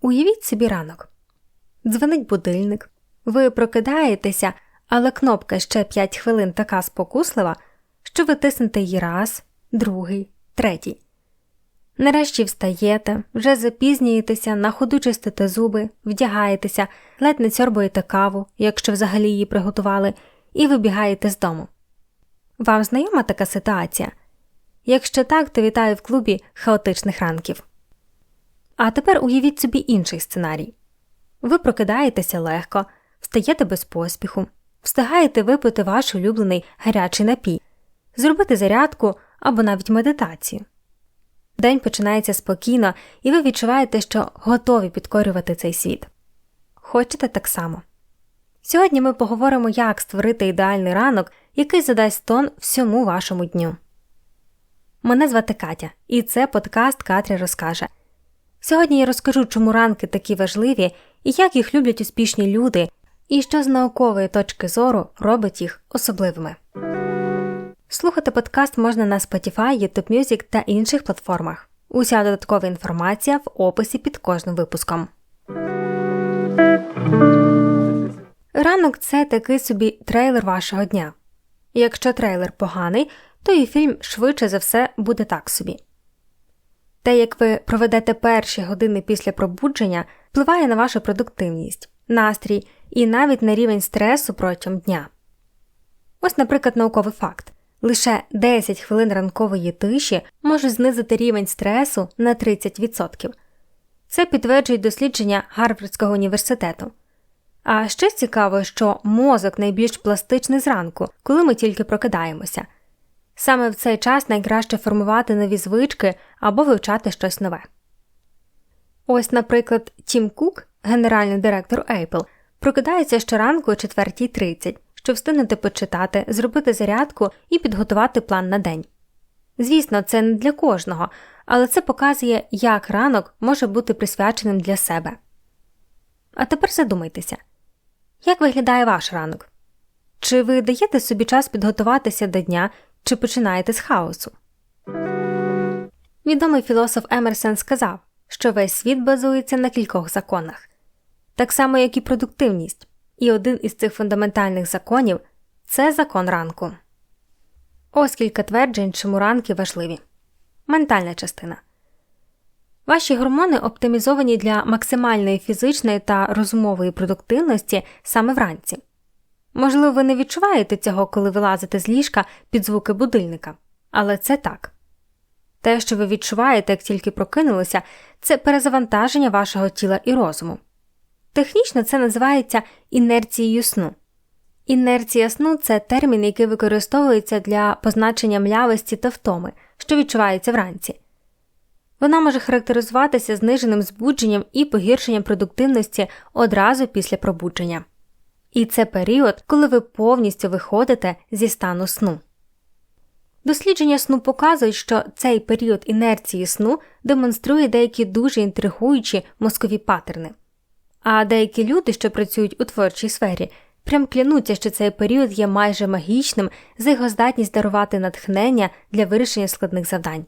Уявіть собі ранок. Дзвонить будильник. Ви прокидаєтеся, але кнопка ще 5 хвилин така спокуслива, що ви тиснете її раз, другий, третій. Нарешті встаєте, вже запізнюєтеся, на ходу чистите зуби, вдягаєтеся, ледь не цьорбуєте каву, якщо взагалі її приготували, і вибігаєте з дому. Вам знайома така ситуація? Якщо так, то вітаю в клубі хаотичних ранків. А тепер уявіть собі інший сценарій. Ви прокидаєтеся легко, встаєте без поспіху, встигаєте випити ваш улюблений гарячий напій, зробити зарядку або навіть медитацію. День починається спокійно, і ви відчуваєте, що готові підкорювати цей світ. Хочете так само. Сьогодні ми поговоримо, як створити ідеальний ранок, який задасть тон всьому вашому дню. Мене звати Катя, і це подкаст Катря розкаже. Сьогодні я розкажу, чому ранки такі важливі і як їх люблять успішні люди, і що з наукової точки зору робить їх особливими. Слухати подкаст можна на Spotify, YouTube Music та інших платформах. Уся додаткова інформація в описі під кожним випуском. Ранок це такий собі трейлер вашого дня. Якщо трейлер поганий, то і фільм швидше за все буде так собі. Те, як ви проведете перші години після пробудження, впливає на вашу продуктивність, настрій і навіть на рівень стресу протягом дня. Ось, наприклад, науковий факт лише 10 хвилин ранкової тиші можуть знизити рівень стресу на 30%. Це підтверджують дослідження Гарвардського університету. А ще цікаво, що мозок найбільш пластичний зранку, коли ми тільки прокидаємося. Саме в цей час найкраще формувати нові звички або вивчати щось нове. Ось, наприклад, Тім Кук, генеральний директор Apple, прокидається щоранку о 4.30, щоб встигнути почитати, зробити зарядку і підготувати план на день. Звісно, це не для кожного, але це показує, як ранок може бути присвяченим для себе. А тепер задумайтеся, як виглядає ваш ранок? Чи ви даєте собі час підготуватися до дня, чи починаєте з хаосу? Відомий філософ Емерсон сказав, що весь світ базується на кількох законах, так само, як і продуктивність, і один із цих фундаментальних законів це закон ранку. Ось кілька тверджень, чому ранки важливі. Ментальна частина. Ваші гормони оптимізовані для максимальної фізичної та розумової продуктивності саме вранці. Можливо, ви не відчуваєте цього, коли вилазите з ліжка під звуки будильника, але це так. Те, що ви відчуваєте, як тільки прокинулися, це перезавантаження вашого тіла і розуму. Технічно це називається інерцією сну. Інерція сну це термін, який використовується для позначення млявості та втоми, що відчувається вранці. Вона може характеризуватися зниженим збудженням і погіршенням продуктивності одразу після пробудження. І це період, коли ви повністю виходите зі стану сну. Дослідження сну показують, що цей період інерції сну демонструє деякі дуже інтригуючі мозкові паттерни. А деякі люди, що працюють у творчій сфері, прям клянуться, що цей період є майже магічним за його здатність дарувати натхнення для вирішення складних завдань.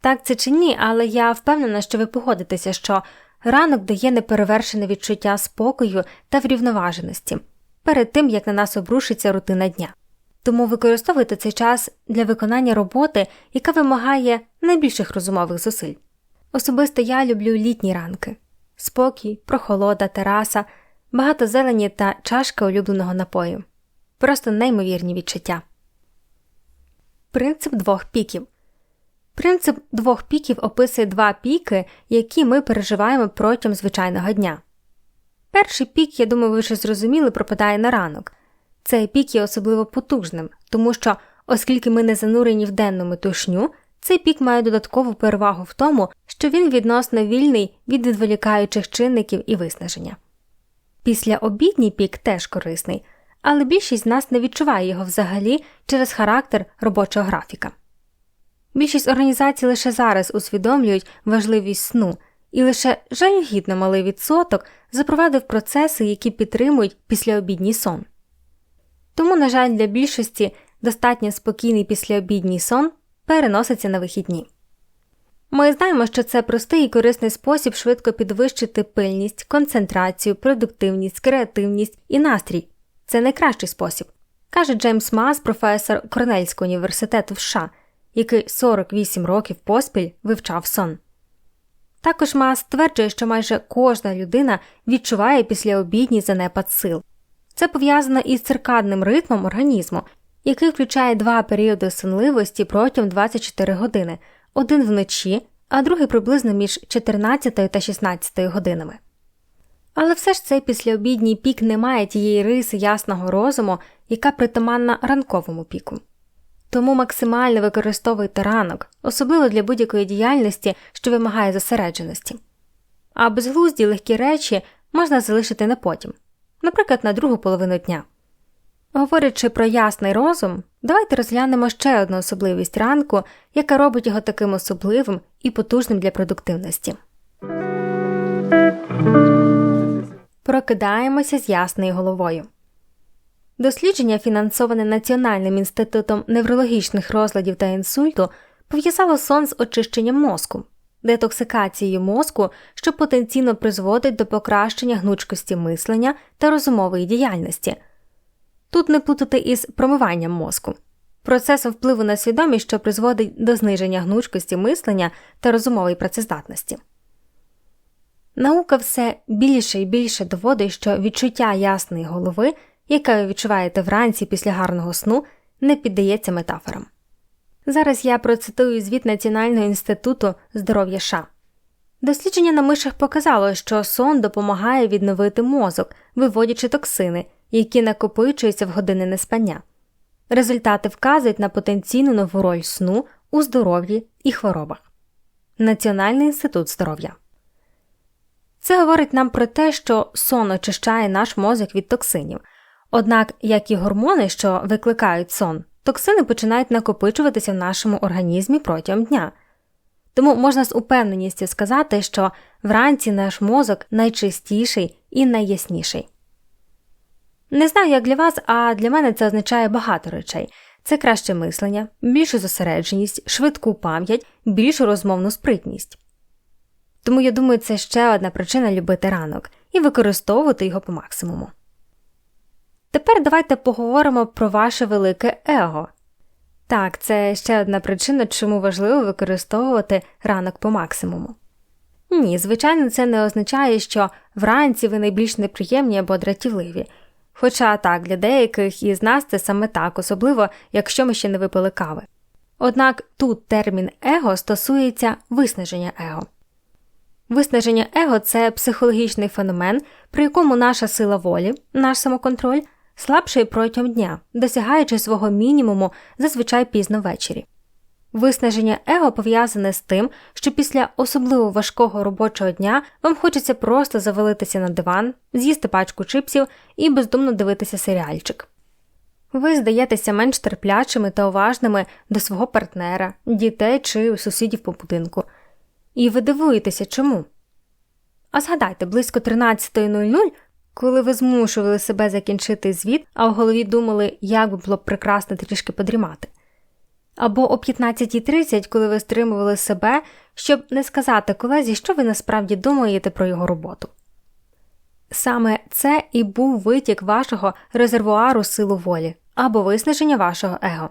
Так це чи ні, але я впевнена, що ви погодитеся, що ранок дає неперевершене відчуття спокою та врівноваженості перед тим як на нас обрушиться рутина дня. Тому використовуйте цей час для виконання роботи, яка вимагає найбільших розумових зусиль. Особисто я люблю літні ранки спокій, прохолода, тераса, багато зелені та чашка улюбленого напою. Просто неймовірні відчуття. Принцип двох піків. Принцип двох піків описує два піки, які ми переживаємо протягом звичайного дня. Перший пік, я думаю, ви вже зрозуміли, пропадає на ранок. Цей пік є особливо потужним, тому що, оскільки ми не занурені в денну метушню, цей пік має додаткову перевагу в тому, що він відносно вільний від відволікаючих чинників і виснаження. Після обідній пік теж корисний, але більшість з нас не відчуває його взагалі через характер робочого графіка. Більшість організацій лише зараз усвідомлюють важливість сну, і лише жалюгідно малий відсоток запровадив процеси, які підтримують післяобідній сон. Тому, на жаль, для більшості достатньо спокійний післяобідній сон переноситься на вихідні. Ми знаємо, що це простий і корисний спосіб швидко підвищити пильність, концентрацію, продуктивність, креативність і настрій. Це найкращий спосіб, каже Джеймс Мас, професор Корнельського університету в США, який 48 років поспіль вивчав сон. Також Мас стверджує, що майже кожна людина відчуває післяобідній занепад сил. Це пов'язано із циркадним ритмом організму, який включає два періоди сонливості протягом 24 години, один вночі, а другий приблизно між 14 та 16 годинами. Але все ж цей післяобідній пік не має тієї риси ясного розуму, яка притаманна ранковому піку. Тому максимально використовуйте ранок, особливо для будь-якої діяльності, що вимагає зосередженості. А безглузді легкі речі можна залишити на потім, наприклад, на другу половину дня. Говорячи про ясний розум, давайте розглянемо ще одну особливість ранку, яка робить його таким особливим і потужним для продуктивності. Прокидаємося з ясною головою. Дослідження, фінансоване Національним інститутом неврологічних розладів та інсульту, пов'язало сон з очищенням мозку, детоксикацією мозку, що потенційно призводить до покращення гнучкості мислення та розумової діяльності. Тут не плутати із промиванням мозку, процесом впливу на свідомість, що призводить до зниження гнучкості мислення та розумової працездатності. Наука все більше і більше доводить, що відчуття ясної голови, яке ви відчуваєте вранці після гарного сну, не піддається метафорам. Зараз я процитую звіт Національного інституту здоров'я США. Дослідження на мишах показало, що сон допомагає відновити мозок, виводячи токсини, які накопичуються в години неспання. Результати вказують на потенційну нову роль сну у здоров'ї і хворобах. Національний інститут здоров'я. Це говорить нам про те, що сон очищає наш мозок від токсинів. Однак, як і гормони, що викликають сон, токсини починають накопичуватися в нашому організмі протягом дня. Тому можна з упевненістю сказати, що вранці наш мозок найчистіший і найясніший. Не знаю, як для вас, а для мене це означає багато речей це краще мислення, більшу зосередженість, швидку пам'ять, більшу розмовну спритність. Тому я думаю, це ще одна причина любити ранок і використовувати його по максимуму. Тепер давайте поговоримо про ваше велике его. Так, це ще одна причина, чому важливо використовувати ранок по максимуму. Ні, звичайно, це не означає, що вранці ви найбільш неприємні або дратівливі. Хоча так, для деяких із нас це саме так, особливо якщо ми ще не випили кави. Однак тут термін его стосується виснаження его. Виснаження его це психологічний феномен, при якому наша сила волі, наш самоконтроль слабшає протягом дня, досягаючи свого мінімуму зазвичай пізно ввечері. Виснаження его пов'язане з тим, що після особливо важкого робочого дня вам хочеться просто завалитися на диван, з'їсти пачку чипсів і бездумно дивитися серіальчик. Ви здаєтеся менш терплячими та уважними до свого партнера, дітей чи сусідів по будинку. І ви дивуєтеся чому. А згадайте, близько 13.00, коли ви змушували себе закінчити звіт, а в голові думали, як би було б прекрасно трішки подрімати. Або о 15.30, коли ви стримували себе, щоб не сказати колезі, що ви насправді думаєте про його роботу. Саме це і був витік вашого резервуару силу волі або виснаження вашого его.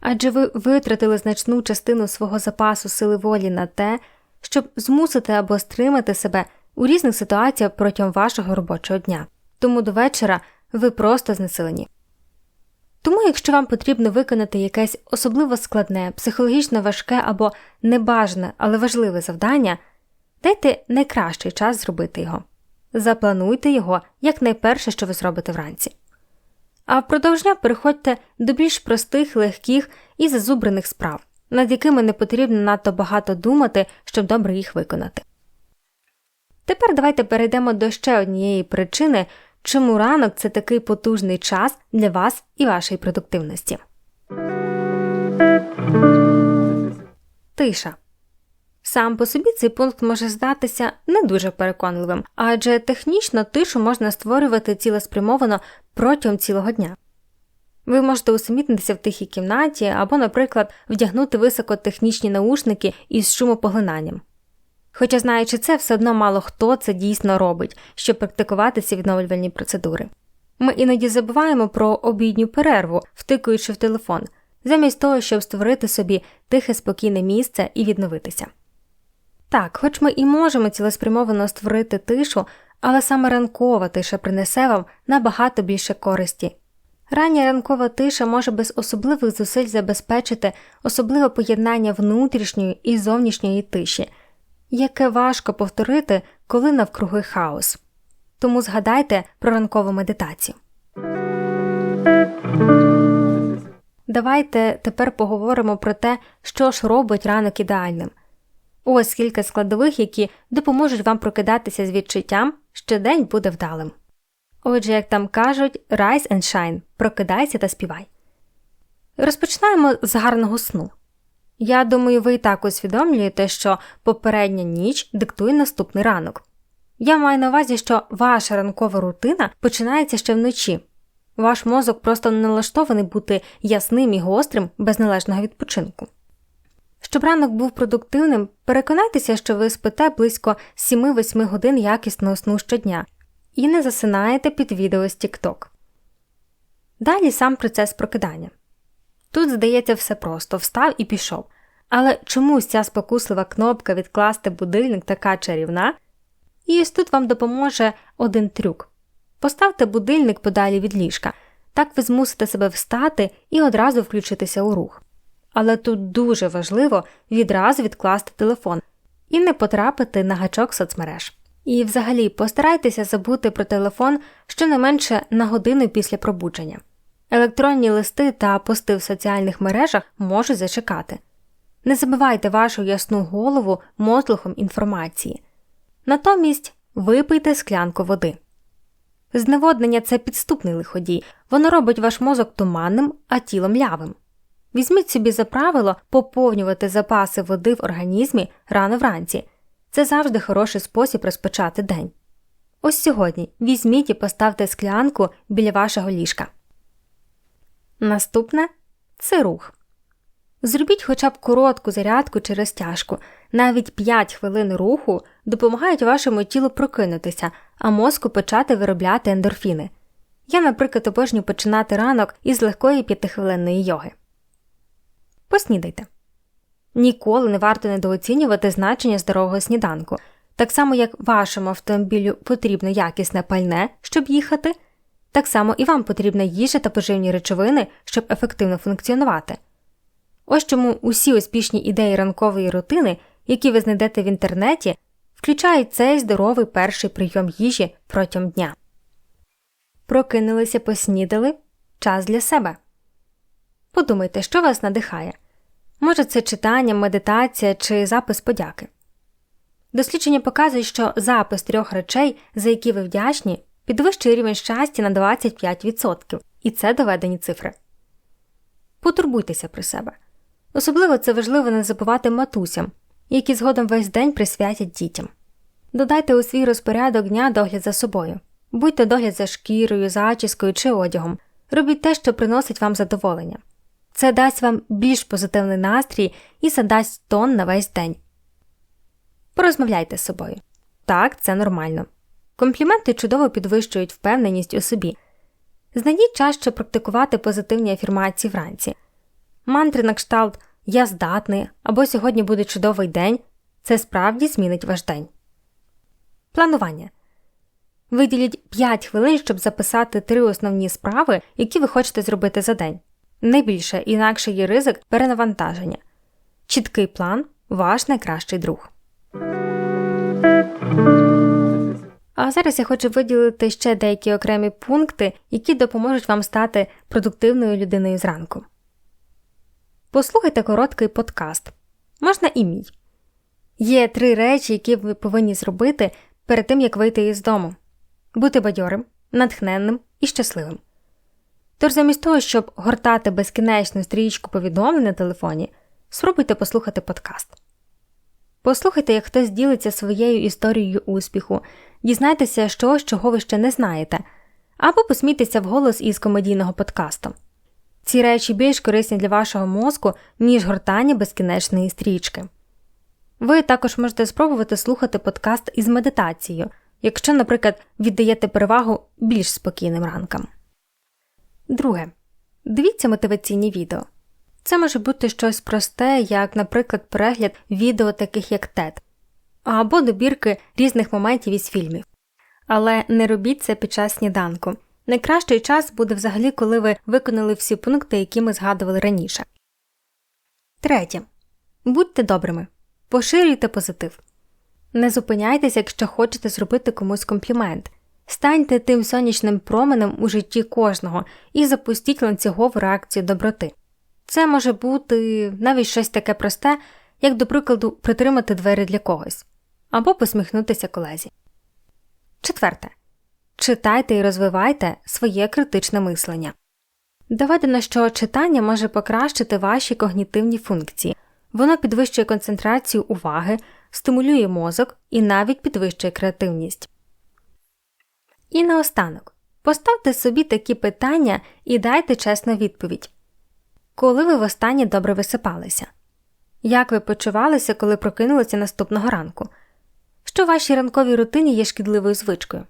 Адже ви витратили значну частину свого запасу сили волі на те, щоб змусити або стримати себе у різних ситуаціях протягом вашого робочого дня, тому до вечора ви просто знесилені. Тому, якщо вам потрібно виконати якесь особливо складне, психологічно важке або небажане, але важливе завдання, дайте найкращий час зробити його. Заплануйте його як найперше, що ви зробите вранці. А впродовж дня переходьте до більш простих, легких і зазубрених справ, над якими не потрібно надто багато думати, щоб добре їх виконати. Тепер давайте перейдемо до ще однієї причини, чому ранок це такий потужний час для вас і вашої продуктивності. Тиша. Сам по собі цей пункт може здатися не дуже переконливим, адже технічно тишу можна створювати цілеспрямовано протягом цілого дня. Ви можете усамітнитися в тихій кімнаті або, наприклад, вдягнути високотехнічні наушники із шумопоглинанням. Хоча, знаючи це, все одно мало хто це дійсно робить, щоб практикувати ці відновлювальні процедури. Ми іноді забуваємо про обідню перерву, втикуючи в телефон, замість того, щоб створити собі тихе спокійне місце і відновитися. Так, хоч ми і можемо цілеспрямовано створити тишу, але саме ранкова тиша принесе вам набагато більше користі. Рання ранкова тиша може без особливих зусиль забезпечити особливе поєднання внутрішньої і зовнішньої тиші, яке важко повторити, коли навкруги хаос. Тому згадайте про ранкову медитацію. Давайте тепер поговоримо про те, що ж робить ранок ідеальним. Ось кілька складових, які допоможуть вам прокидатися з відчуттям, що день буде вдалим. Отже, як там кажуть, rise and shine, прокидайся та співай. Розпочинаємо з гарного сну. Я думаю, ви і так усвідомлюєте, що попередня ніч диктує наступний ранок. Я маю на увазі, що ваша ранкова рутина починається ще вночі. Ваш мозок просто не налаштований бути ясним і гострим без належного відпочинку. Щоб ранок був продуктивним, переконайтеся, що ви спите близько 7-8 годин якісного сну щодня і не засинаєте під відео з TikTok. Далі сам процес прокидання. Тут, здається, все просто встав і пішов. Але чомусь ця спокуслива кнопка відкласти будильник така чарівна, і ось тут вам допоможе один трюк поставте будильник подалі від ліжка, так ви змусите себе встати і одразу включитися у рух. Але тут дуже важливо відразу відкласти телефон і не потрапити на гачок соцмереж. І взагалі постарайтеся забути про телефон щонайменше на годину після пробудження. Електронні листи та пости в соціальних мережах можуть зачекати. Не забивайте вашу ясну голову мотлухом інформації. Натомість випийте склянку води. Зневоднення це підступний лиходій, воно робить ваш мозок туманним, а тіло млявим. Візьміть собі за правило поповнювати запаси води в організмі рано вранці. Це завжди хороший спосіб розпочати день. Ось сьогодні візьміть і поставте склянку біля вашого ліжка. Наступне це рух. Зробіть хоча б коротку зарядку чи розтяжку. Навіть 5 хвилин руху допомагають вашому тілу прокинутися, а мозку почати виробляти ендорфіни. Я, наприклад, обожнюю починати ранок із легкої п'ятихвилинної йоги. Поснідайте. Ніколи не варто недооцінювати значення здорового сніданку. Так само, як вашому автомобілю потрібно якісне пальне, щоб їхати, так само і вам потрібна їжа та поживні речовини, щоб ефективно функціонувати. Ось чому усі успішні ідеї ранкової рутини, які ви знайдете в інтернеті, включають цей здоровий перший прийом їжі протягом дня. Прокинулися, поснідали час для себе. Подумайте, що вас надихає. Може, це читання, медитація чи запис подяки. Дослідження показують, що запис трьох речей, за які ви вдячні, підвищує рівень щастя на 25%, і це доведені цифри. Потурбуйтеся про себе. Особливо це важливо не забувати матусям, які згодом весь день присвятять дітям. Додайте у свій розпорядок дня догляд за собою, будьте догляд за шкірою, зачіскою чи одягом, робіть те, що приносить вам задоволення. Це дасть вам більш позитивний настрій і задасть тон на весь день. Порозмовляйте з собою. Так, це нормально. Компліменти чудово підвищують впевненість у собі. Знайдіть час, щоб практикувати позитивні афірмації вранці. Мантри на кшталт Я здатний або сьогодні буде чудовий день це справді змінить ваш день. Планування виділіть 5 хвилин, щоб записати три основні справи, які ви хочете зробити за день. Не більше, інакше є ризик перенавантаження. Чіткий план ваш найкращий друг. А зараз я хочу виділити ще деякі окремі пункти, які допоможуть вам стати продуктивною людиною зранку. Послухайте короткий подкаст. Можна і мій. Є три речі, які ви повинні зробити перед тим, як вийти із дому бути бадьорим, натхненним і щасливим. Тож замість того, щоб гортати безкінечну стрічку повідомлень на телефоні, спробуйте послухати подкаст. Послухайте, як хтось ділиться своєю історією успіху, дізнайтеся щось, чого ви ще не знаєте, або посмійтеся вголос із комедійного подкасту. Ці речі більш корисні для вашого мозку, ніж гортання безкінечної стрічки. Ви також можете спробувати слухати подкаст із медитацією, якщо, наприклад, віддаєте перевагу більш спокійним ранкам. Друге. Дивіться мотиваційні відео. Це може бути щось просте, як, наприклад, перегляд відео, таких як TED, або добірки різних моментів із фільмів. Але не робіть це під час сніданку. Найкращий час буде взагалі, коли ви виконали всі пункти, які ми згадували раніше. Третє. Будьте добрими. Поширюйте позитив. Не зупиняйтеся, якщо хочете зробити комусь комплімент. Станьте тим сонячним променем у житті кожного і запустіть ланцюгову реакцію доброти. Це може бути навіть щось таке просте, як, до прикладу, притримати двері для когось або посміхнутися колезі. Четверте. Читайте і розвивайте своє критичне мислення. Доведено, що читання може покращити ваші когнітивні функції, воно підвищує концентрацію уваги, стимулює мозок і навіть підвищує креативність. І наостанок поставте собі такі питання і дайте чесну відповідь Коли ви востаннє добре висипалися? Як ви почувалися, коли прокинулися наступного ранку? Що в вашій ранковій рутині є шкідливою звичкою?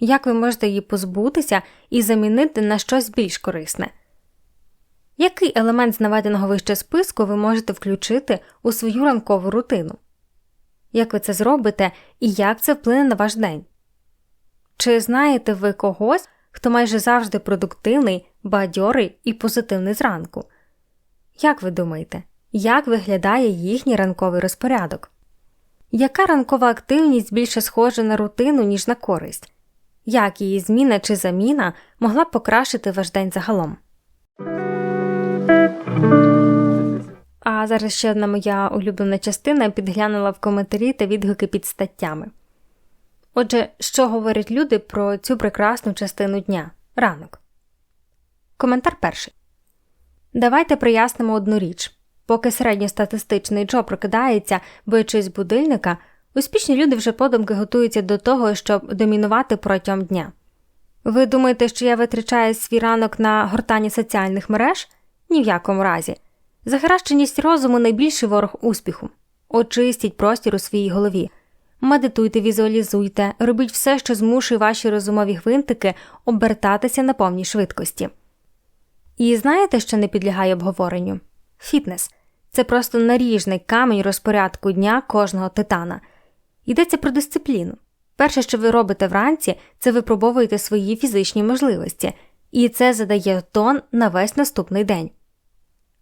Як ви можете її позбутися і замінити на щось більш корисне? Який елемент з наведеного вище списку ви можете включити у свою ранкову рутину? Як ви це зробите і як це вплине на ваш день? Чи знаєте ви когось, хто майже завжди продуктивний, бадьорий і позитивний зранку? Як ви думаєте, як виглядає їхній ранковий розпорядок? Яка ранкова активність більше схожа на рутину, ніж на користь? Як її зміна чи заміна могла б покращити ваш день загалом? А зараз ще одна моя улюблена частина підглянула в коментарі та відгуки під статтями. Отже, що говорять люди про цю прекрасну частину дня ранок? Коментар перший. Давайте прояснимо одну річ. Поки середньостатистичний Джо прокидається, боючись будильника, успішні люди вже подумки готуються до того, щоб домінувати протягом дня. Ви думаєте, що я витрачаю свій ранок на гортання соціальних мереж? Ні в якому разі. Захаращеність розуму найбільший ворог успіху. Очистіть простір у своїй голові. Медитуйте, візуалізуйте, робіть все, що змушує ваші розумові гвинтики обертатися на повній швидкості. І знаєте, що не підлягає обговоренню? Фітнес це просто наріжний камінь розпорядку дня кожного титана. Йдеться про дисципліну. Перше, що ви робите вранці, це випробовуєте свої фізичні можливості, і це задає тон на весь наступний день.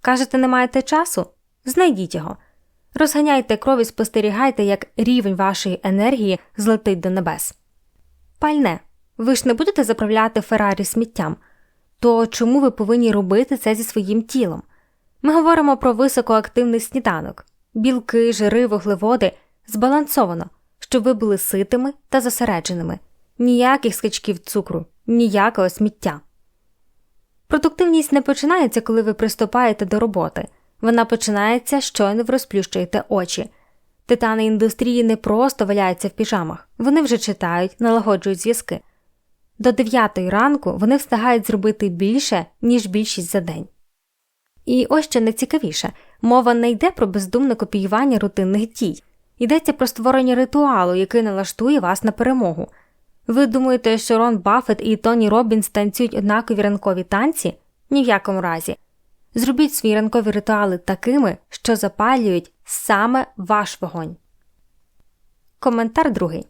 Кажете, не маєте часу? Знайдіть його. Розганяйте кров і спостерігайте, як рівень вашої енергії злетить до небес. Пальне. Ви ж не будете заправляти Феррарі сміттям. То чому ви повинні робити це зі своїм тілом? Ми говоримо про високоактивний сніданок, білки, жири, вуглеводи збалансовано, щоб ви були ситими та зосередженими, ніяких скачків цукру, ніякого сміття. Продуктивність не починається, коли ви приступаєте до роботи, вона починається, щойно розплющуєте очі. Титани індустрії не просто валяються в піжамах, вони вже читають, налагоджують зв'язки. До 9 ранку вони встигають зробити більше, ніж більшість за день. І ось що найцікавіше мова не йде про бездумне копіювання рутинних дій, йдеться про створення ритуалу, який налаштує вас на перемогу. Ви думаєте, що Рон Баффет і Тоні Робінс танцюють однакові ранкові танці? Ні в якому разі. Зробіть свої ранкові ритуали такими, що запалюють саме ваш вогонь. Коментар другий.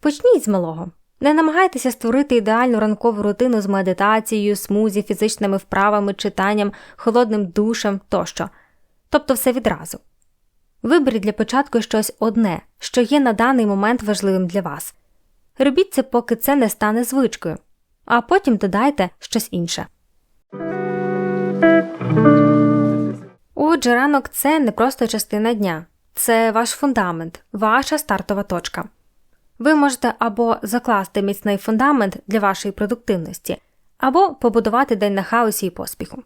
Почніть з малого. Не намагайтеся створити ідеальну ранкову рутину з медитацією, смузі, фізичними вправами, читанням, холодним душем тощо. Тобто все відразу. Виберіть для початку щось одне, що є на даний момент важливим для вас. Робіть це, поки це не стане звичкою, а потім додайте щось інше. Отже, ранок це не просто частина дня, це ваш фундамент, ваша стартова точка. Ви можете або закласти міцний фундамент для вашої продуктивності, або побудувати день на хаосі і поспіху.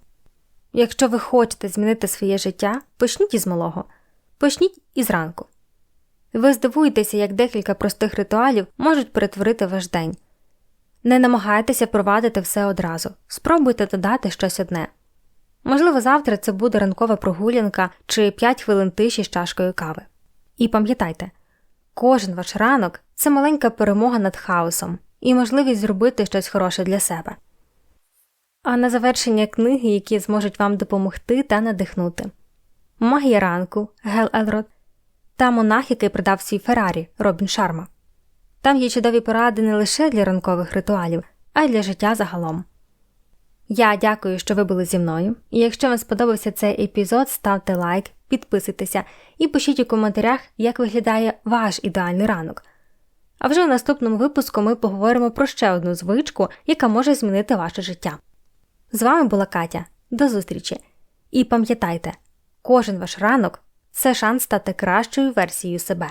Якщо ви хочете змінити своє життя, почніть із малого, почніть із ранку. Ви здивуєтеся, як декілька простих ритуалів можуть перетворити ваш день. Не намагайтеся впровадити все одразу, спробуйте додати щось одне. Можливо, завтра це буде ранкова прогулянка чи 5 хвилин тиші з чашкою кави. І пам'ятайте, кожен ваш ранок це маленька перемога над хаосом і можливість зробити щось хороше для себе. А на завершення книги, які зможуть вам допомогти та надихнути Магія ранку Гел Елрод та монах, який продав свій Феррарі Робін Шарма. Там є чудові поради не лише для ранкових ритуалів, а й для життя загалом. Я дякую, що ви були зі мною, і якщо вам сподобався цей епізод, ставте лайк, підписуйтеся і пишіть у коментарях, як виглядає ваш ідеальний ранок. А вже у наступному випуску ми поговоримо про ще одну звичку, яка може змінити ваше життя. З вами була Катя. До зустрічі! І пам'ятайте, кожен ваш ранок це шанс стати кращою версією себе.